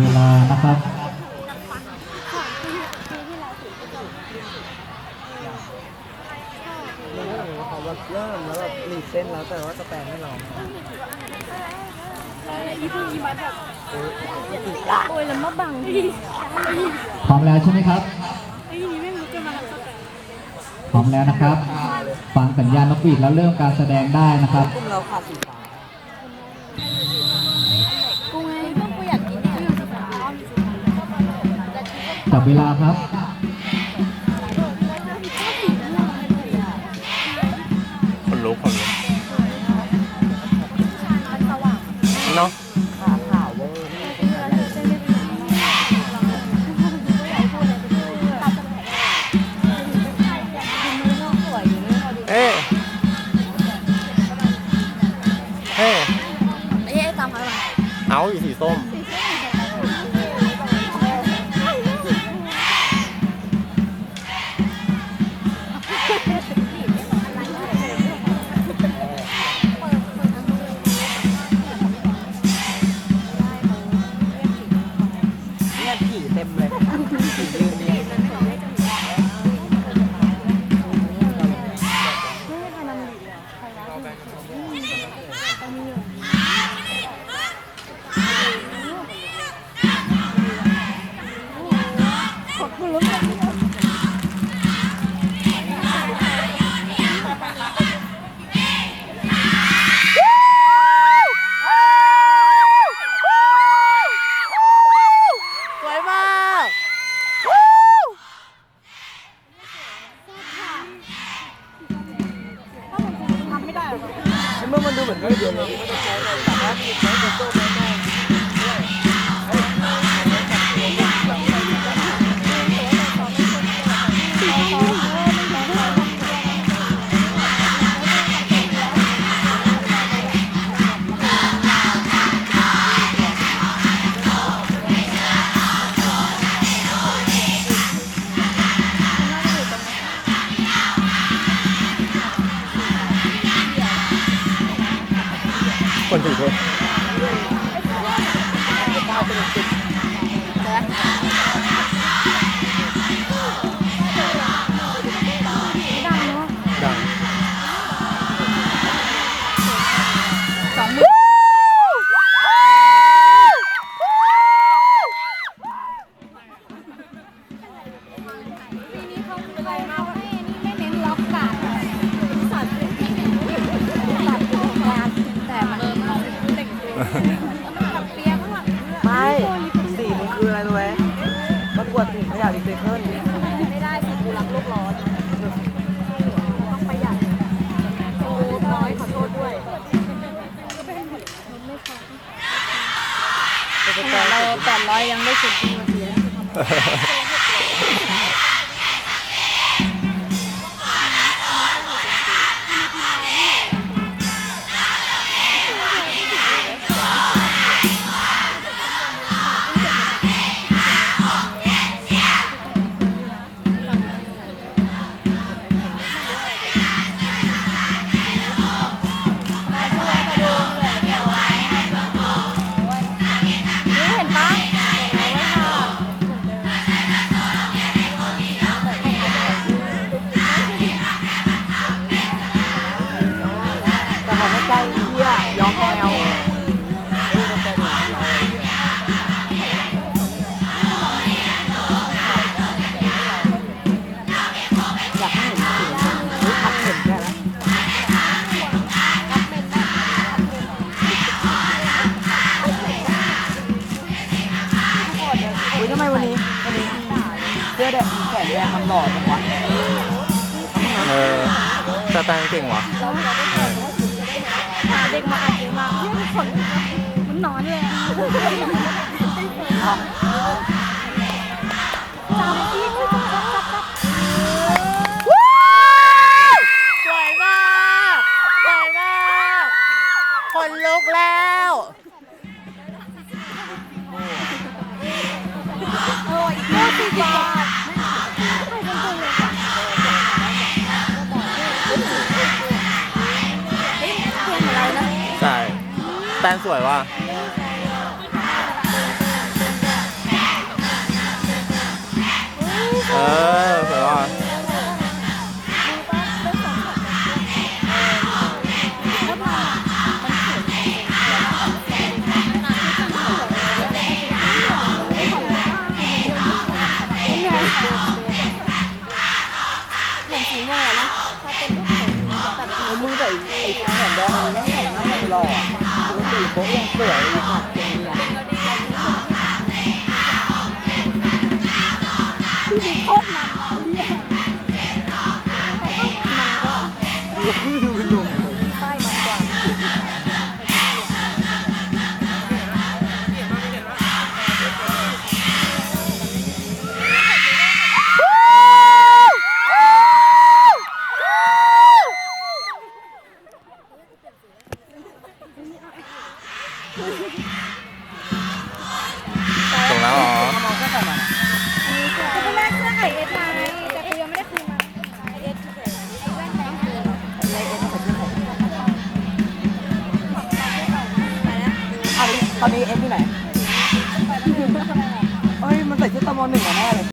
เวลานะครับเขาแบบเริ่มแล้วแบบรีเส้นแล้วแต่ว่าสแปนไม่ลองโอ้ยแล้วมาบังพี่พร้อมแล้วใช่ไหมครับพร้อมแล้วนะครับ ฟังสัญญาณนกหวีดแล้วเริ่มการแสดงได้นะครับ จับเวลาครับ ค ไม่สีมันคืออะไรรู้ไหมประกวดถึงขยะรีไซเคิลไม่ได้สิกูรักโลกร้อนต้องประหยัดโอ้น้อยขอโทษด้วยเราแปดร้อยยังได้สิบนาทีแล้ว เห็นปะ ต่อจังวะเออสแตงเก่งวะเด็กมาอัดเองมาเนี่ยขนมันนอนเลยอะ แตนสวยว่ะเออสวยว่ะเหมือนสีม่วเลยนะ 我用自然的一画 ส่งแล้วเหรอมองก็ใส่มาก็ไปแลกเสื้อไอเอสมาแต่กูยังไม่ได้คืนมาไอเอสไอแว่นแบงค์คือไอเอ็นใส่เสื้อผมไปแล้วตอนนี้เอ็นที่ไหนเฮ้ย มันใส่ชุดตมหนึ่งแน่เลย